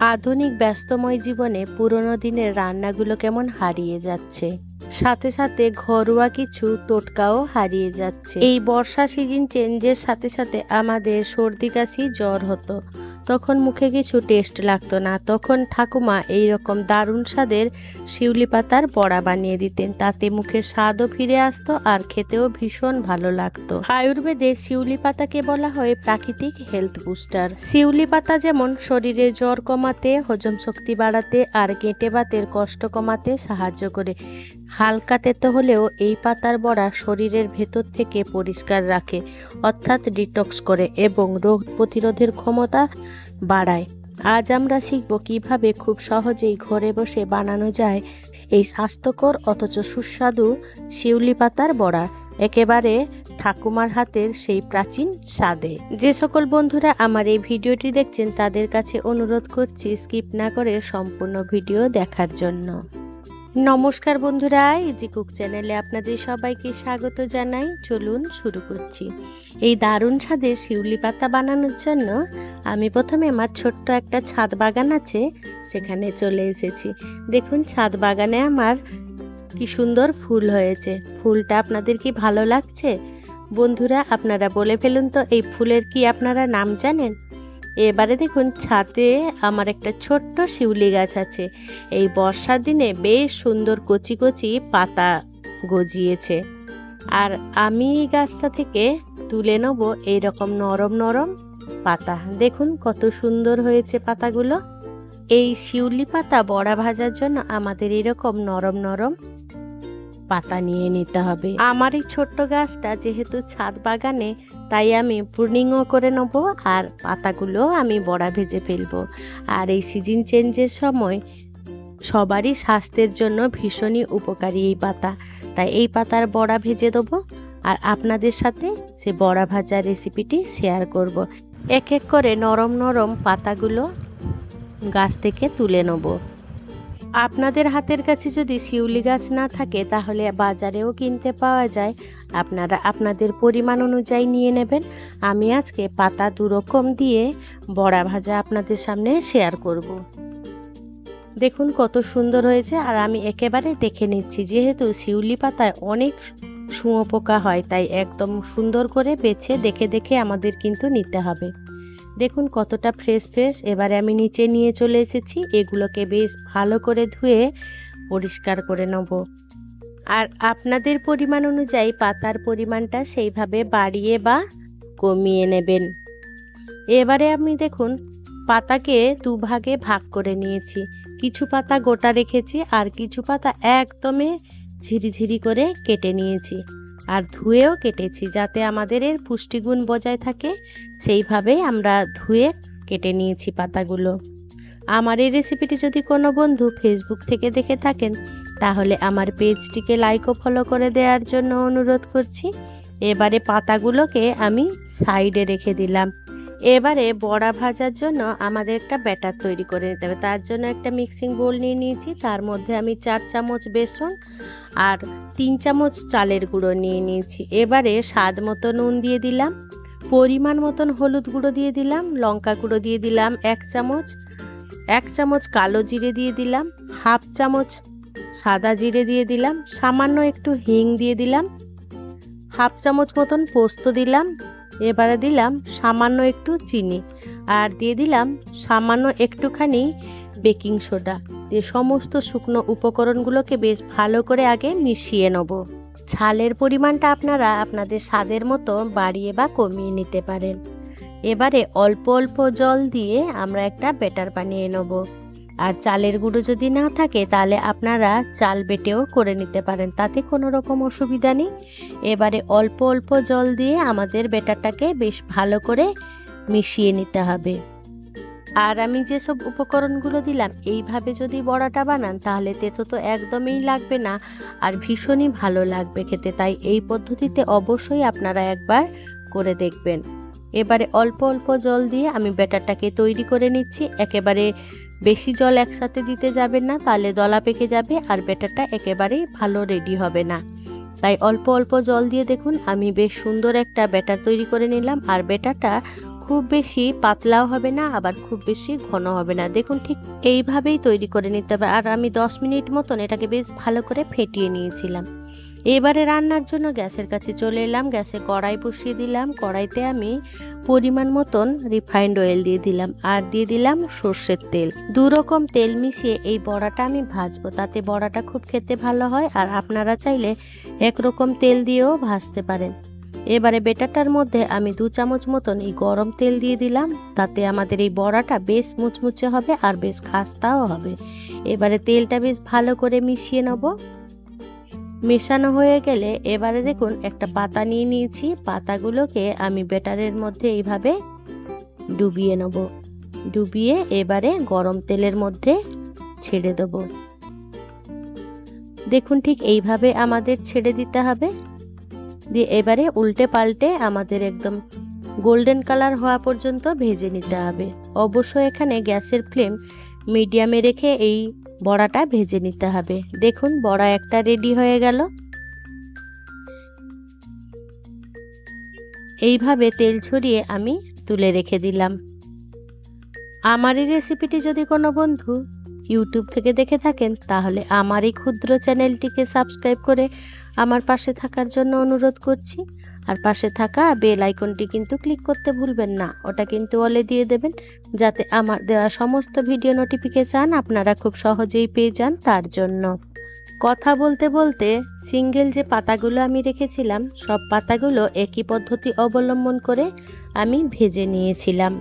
আধুনিক ব্যস্তময় জীবনে পুরনো দিনের রান্নাগুলো কেমন হারিয়ে যাচ্ছে। সাথে সাথে ঘরোয়া কিছু টোটকাও হারিয়ে যাচ্ছে। এই বর্ষা সিজন চেঞ্জের সাথে সাথে আমাদের সর্দি কাশি জ্বর হতো। তখন মুখে কিছু টেস্ট লাগতো না। তখন ঠাকুমা এই রকম দারুণ স্বাদের শিউলি পাতার বড়া বানিয়ে দিতেন। তাতে মুখের স্বাদও ফিরে আসতো আর খেতেও ভীষণ ভালো লাগতো। আয়ুর্বেদে শিউলি পাতাকে বলা হয় প্রাকৃতিক হেলথ বুস্টার। শিউলি পাতা যেমন শরীরে জ্বর কমাতে, হজম শক্তি বাড়াতে আর গেঁটে বাতের কষ্ট কমাতে সাহায্য করে। হালকা তেতো হলেও এই পাতার বড়া শরীরের ভেতর থেকে পরিষ্কার রাখে, অর্থাৎ ডিটক্স করে এবং রোগ প্রতিরোধের ক্ষমতা বাড়ায়। আজ আমরা শিখব কীভাবে খুব সহজেই ঘরে বসে বানানো যায় এই স্বাস্থ্যকর অথচ সুস্বাদু শিউলি পাতার বড়া। একেবারে ঠাকুমার হাতের সেই প্রাচীন স্বাদে। যে সকল বন্ধুরা আমার এই ভিডিওটি দেখছেন তাদের কাছে অনুরোধ করছি স্কিপ না করে সম্পূর্ণ ভিডিও দেখার জন্য। নমস্কার বন্ধুরা ইজি কুক চ্যানেলে আপনাদের সবাইকে স্বাগত জানাই। চলুন শুরু করছি। এই দারুণ স্বাদের শিউলি পাতা বানানোর জন্য আমি প্রথমে আমার ছোট্ট একটা ছাদ বাগান আছে, সেখানে চলে এসেছি। দেখুন, ছাদ বাগানে আমার কি সুন্দর ফুল হয়েছে। ফুলটা আপনাদের কি ভালো লাগছে? বন্ধুরা, আপনারা বলে ফেলুন তো, এই ফুলের কি আপনারা নাম জানেন? এবারে দেখুন ছাদে আমার একটা ছোট্ট শিউলি গাছ আছে। এই বর্ষার দিনে বেশ সুন্দর কচি কচি পাতা গজিয়েছে। আর আমি এই গাছটা থেকে তুলে নেব এইরকম নরম নরম পাতা। দেখুন কত সুন্দর হয়েছে পাতাগুলো। এই শিউলি পাতা বড়া ভাজার জন্য আমাদের এরকম নরম নরম পাতা নিয়ে নিতে হবে। আমার এই ছোট্ট গাছটা যেহেতু ছাদ বাগানে, তাই আমি প্রুনিংও করে নেব আর পাতাগুলো আমি বড়া ভেজে ফেলব। আর এই সিজন চেঞ্জের সময় সবারই স্বাস্থ্যের জন্য ভীষণই উপকারী এই পাতা। তাই এই পাতার বড়া ভেজে দেবো আর আপনাদের সাথে সে বড়া ভাজার রেসিপিটি শেয়ার করব। এক এক করে নরম নরম পাতাগুলো গাছ থেকে তুলে নেব। আপনাদের হাতের কাছে যদি শিউলি গাছ না থাকে, তাহলে বাজারেও কিনতে পাওয়া যায়। আপনারা আপনাদের পরিমাণ অনুযায়ী নিয়ে নেবেন। আমি আজকে পাতা দুরকম দিয়ে বড়া ভাজা আপনাদের সামনে শেয়ার করব। দেখুন কত সুন্দর হয়েছে, আর আমি একেবারে দেখে নিচ্ছি, যেহেতু শিউলি পাতায় অনেক শুঁয়োপোকা হয়, তাই একদম সুন্দর করে বেছে দেখে দেখে আমাদের কিন্তু নিতে হবে। দেখুন কতটা ফ্রেশ ফ্রেশ এবারে আমি নিচে নিয়ে চলে এসেছি। এগুলোকে বেশ ভালো করে ধুয়ে পরিষ্কার করে নেব। আর আপনাদের পরিমাণ অনুযায়ী পাতার পরিমাণটা সেইভাবে বাড়িয়ে বা কমিয়ে নেবেন। এবারে আমি দেখুন পাতাকে দুভাগে ভাগ করে নিয়েছি। কিছু পাতা গোটা রেখেছি আর কিছু পাতা একদমই ঝিরিঝিরি করে কেটে নিয়েছি। আর ধুয়েও কেটেছি যাতে আমাদের এর পুষ্টিগুণ বজায় থাকে। সেইভাবেই আমরা ধুয়ে কেটে নিয়েছি পাতাগুলো। আমার এই রেসিপিটি যদি কোনো বন্ধু ফেসবুক থেকে দেখে থাকেন, তাহলে আমার পেজটিকে লাইক ও ফলো করে দেওয়ার জন্য অনুরোধ করছি। এবারে পাতাগুলোকে আমি সাইডে রেখে দিলাম। এবারে বড়া ভাজার জন্য আমাদের একটা ব্যাটার তৈরি করে নিতে হবে। তার জন্য একটা মিক্সিং বোল নিয়ে নিয়েছি। তার মধ্যে আমি চার চামচ বেসন আর তিন চামচ চালের গুঁড়ো নিয়ে নিয়েছি। এবারে স্বাদ মতো নুন দিয়ে দিলাম, পরিমাণ মতন হলুদ গুঁড়ো দিয়ে দিলাম, লঙ্কা গুঁড়ো দিয়ে দিলাম এক চামচ এক চামচ কালো জিরে দিয়ে দিলাম, হাফ চামচ সাদা জিরে দিয়ে দিলাম, সামান্য একটু হিং দিয়ে দিলাম, হাফ চামচ মতন পোস্ত দিলাম এবারে দিলাম সামান্য একটু চিনি আর দিয়ে দিলাম সামান্য একটুখানি বেকিং সোডা দিয়ে সমস্ত শুকনো উপকরণগুলোকে বেশ ভালো করে আগে মিশিয়ে নেব। ঝালের পরিমাণটা আপনারা আপনাদের স্বাদের মতো বাড়িয়ে বা কমিয়ে নিতে পারেন। এবারে অল্প অল্প জল দিয়ে আমরা একটা ব্যাটার বানিয়ে নেব। আর চালের গুঁড়ো যদি না থাকে, তাহলে আপনারা চাল বেটেও করে নিতে পারেন। তাতে কোনো রকম অসুবিধা নেই। এবারে অল্প অল্প জল দিয়ে আমাদের ব্যাটারটাকে বেশ ভালো করে মিশিয়ে নিতে হবে। আর আমি যেসব উপকরণগুলো দিলাম, এইভাবে যদি বড়াটা বানান, তাহলে তেতো তো একদমই লাগবে না আর ভীষণই ভালো লাগবে খেতে। তাই এই পদ্ধতিতে অবশ্যই আপনারা একবার করে দেখবেন। এবারে অল্প অল্প জল দিয়ে আমি ব্যাটারটাকে তৈরি করে নিচ্ছি। একেবারে বেশি জল একসাথে দিতে যাবেন না, তাহলে দলা পেকে যাবে আর ব্যাটারটা একেবারেই ভালো রেডি হবে না। তাই অল্প অল্প জল দিয়ে দেখুন, আমি বেশ সুন্দর একটা ব্যাটার তৈরি করে নিলাম আর ব্যাটারটা খুব বেশি পাতলাও হবে না, আবার খুব বেশি ঘন হবে না। দেখুন, ঠিক এইভাবেই তৈরি করে নিতে হবে। আর আমি দশ মিনিট মতন এটাকে বেশ ভালো করে ফেটিয়ে নিয়েছিলাম। এবারে রান্নার জন্য গ্যাসের কাছে চলে এলাম, গ্যাসে কড়াই বসিয়ে দিলাম। কড়াইতে আমি পরিমাণ মতন রিফাইন্ড অয়েল দিয়ে দিলাম আর দিয়ে দিলাম সর্ষের তেল। দু রকম তেল মিশিয়ে এই বড়াটা আমি ভাজবো, তাতে বড়াটা খুব খেতে ভালো হয় আর আপনারা চাইলে একরকম তেল দিয়েও ভাজতে পারেন। এবারে বেটারটার মধ্যে আমি দু চামচ মতন এই গরম তেল দিয়ে দিলাম, তাতে আমাদের এই বড়াটা বেশ মুচমুচে হবে আর বেশ খাস্তাও হবে। এবারে তেলটা বেশ ভালো করে মিশিয়ে নেব। মেশানো হয়ে গেলে এবারে দেখুন একটা পাতা নিয়ে নিয়েছি। পাতাগুলোকে আমি বেটারের মধ্যে এইভাবে ডুবিয়ে নেব। ডুবিয়ে এবারে গরম তেলের মধ্যে ছেড়ে দেব। দেখুন ঠিক এইভাবে আমাদের ছেড়ে দিতে হবে। দিয়ে এবারে উল্টে পাল্টে আমাদের একদম গোল্ডেন কালার হওয়া পর্যন্ত ভেজে নিতে হবে। অবশ্যই এখানে গ্যাসের ফ্লেম মিডিয়ামে রেখে এই বড়াটা ভেজে নিতে হবে। দেখুন, বড়া একটা রেডি হয়ে গেল। এইভাবে তেল ছড়িয়ে আমি তুলে রেখে দিলাম। আমার এই রেসিপিটি যদি কোনো বন্ধু ইউটিউব থেকে দেখে থাকেন, তাহলে আমার এই ক্ষুদ্র চ্যানেলটিকে সাবস্ক্রাইব করে আমার পাশে থাকার জন্য অনুরোধ করছি। আর পাশে থাকা বেল আইকনটি কিন্তু ক্লিক করতে ভুলবেন না, ওটা কিন্তু অলে দিয়ে দেবেন, যাতে আমার দেওয়া সমস্ত ভিডিও নোটিফিকেশান আপনারা খুব সহজেই পেয়ে যান তার জন্য। কথা বলতে বলতে সিঙ্গেল যে পাতাগুলো আমি রেখেছিলাম, সব পাতাগুলো একই পদ্ধতি অবলম্বন করে আমি ভেজে নিয়েছিলাম।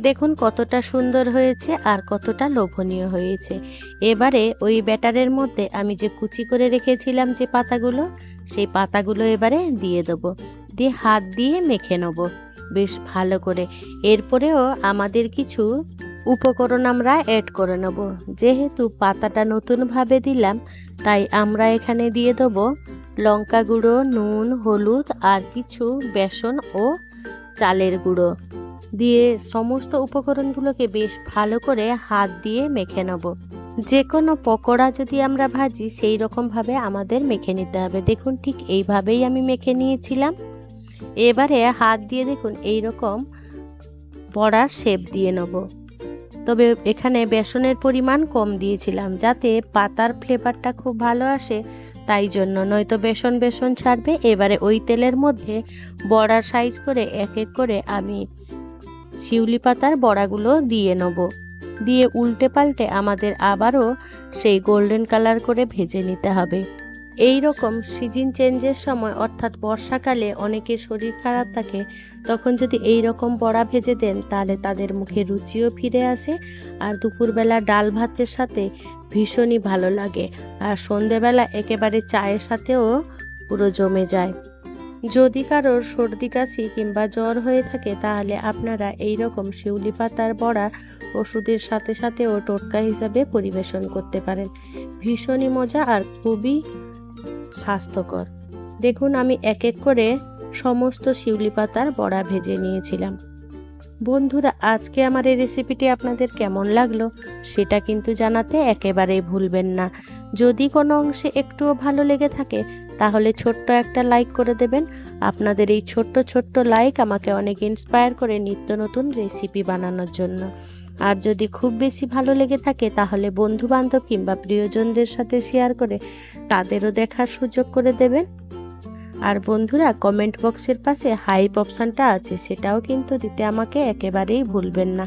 দেখুন কতটা সুন্দর হয়েছে আর কতটা লোভনীয় হয়েছে। এবারে ওই ব্যাটারের মধ্যে আমি যে কুচি করে রেখেছিলাম যে পাতাগুলো, সেই পাতাগুলো এবারে দিয়ে দেবো। দিয়ে হাত দিয়ে মেখে নেব। বেশ ভালো করে। এরপরেও আমাদের কিছু উপকরণ আমরা অ্যাড করে নেব। যেহেতু পাতাটা নতুনভাবে দিলাম, তাই আমরা এখানে দিয়ে দেবো লঙ্কা গুঁড়ো, নুন, হলুদ আর কিছু বেসন ও চালের গুঁড়ো। দিয়ে সমস্ত উপকরণগুলোকে বেশ ভালো করে হাত দিয়ে মেখে নেব। যে কোনো পকোড়া যদি আমরা ভাজি, সেই রকমভাবে আমাদের মেখে নিতে হবে। দেখুন, ঠিক এইভাবেই আমি মেখে নিয়েছিলাম। এবারে হাত দিয়ে দেখুন এই রকম বড়ার শেপ দিয়ে নেব। তবে এখানে বেসনের পরিমাণ কম দিয়েছিলাম, যাতে পাতার ফ্লেভারটা খুব ভালো আসে তাই জন্য। নয়তো বেসন বেসন ছাড়বে। এবারে ওই তেলের মধ্যে বড়ার সাইজ করে এক এক করে আমি শিউলি পাতার বড়াগুলো দিয়ে নেব। দিয়ে উল্টে পাল্টে আমাদের আবারও সেই গোল্ডেন কালার করে ভেজে নিতে হবে। এই রকম সিজন চেঞ্জের সময়, অর্থাৎ বর্ষাকালে অনেকের শরীর খারাপ থাকে, তখন যদি এই রকম বড়া ভেজে দেন, তাহলে তাদের মুখে রুচিও ফিরে আসে আর দুপুরবেলা ডাল ভাতের সাথে ভীষণই ভালো লাগে। আর সন্ধেবেলা একেবারে চায়ের সাথেও পুরো জমে যায়। যদি কারোর সর্দি, কাশি কিংবা জ্বর হয়ে থাকে, তাহলে আপনারা এই রকম শিউলি পাতার বড়া ওষুধের সাথে সাথেও টোটকা হিসাবে পরিবেশন করতে পারেন। ভীষণই মজা আর খুবই স্বাস্থ্যকর। দেখুন, আমি এক এক করে সমস্ত শিউলি পাতার বড়া ভেজে নিয়েছিলাম। বন্ধুরা, আজকে আমার এই রেসিপিটি আপনাদের কেমন লাগল সেটা কিন্তু জানাতে একেবারেই ভুলবেন না। যদি কোনো অংশে একটুও ভালো লেগে থাকে, তাহলে ছোট্ট একটা লাইক করে দেবেন। আপনাদের এই ছোট্ট ছোট্ট লাইক আমাকে অনেক ইন্সপায়ার করে নিত্য নতুন রেসিপি বানানোর জন্য। আর যদি খুব বেশি ভালো লেগে থাকে, তাহলে বন্ধু বান্ধব কিংবা প্রিয়জনদের সাথে শেয়ার করে তাদেরও দেখার সুযোগ করে দেবেন। আর বন্ধুরা কমেন্ট বক্সের পাশে হাইপ অপশানটা আছে, সেটাও কিন্তু দিতে আমাকে একেবারেই ভুলবেন না।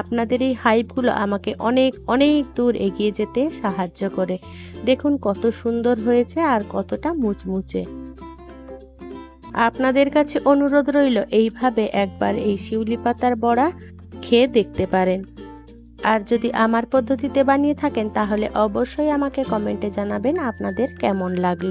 আপনাদের এই হাইপগুলো আমাকে অনেক অনেক দূর এগিয়ে যেতে সাহায্য করে। দেখুন কত সুন্দর হয়েছে আর কতটা মুচমুচে। আপনাদের কাছে অনুরোধ রইল, এইভাবে একবার এই শিউলি পাতার বড়া খেয়ে দেখতে পারেন। আর যদি আমার পদ্ধতিতে বানিয়ে থাকেন, তাহলে অবশ্যই আমাকে কমেন্টে জানাবেন আপনাদের কেমন লাগল।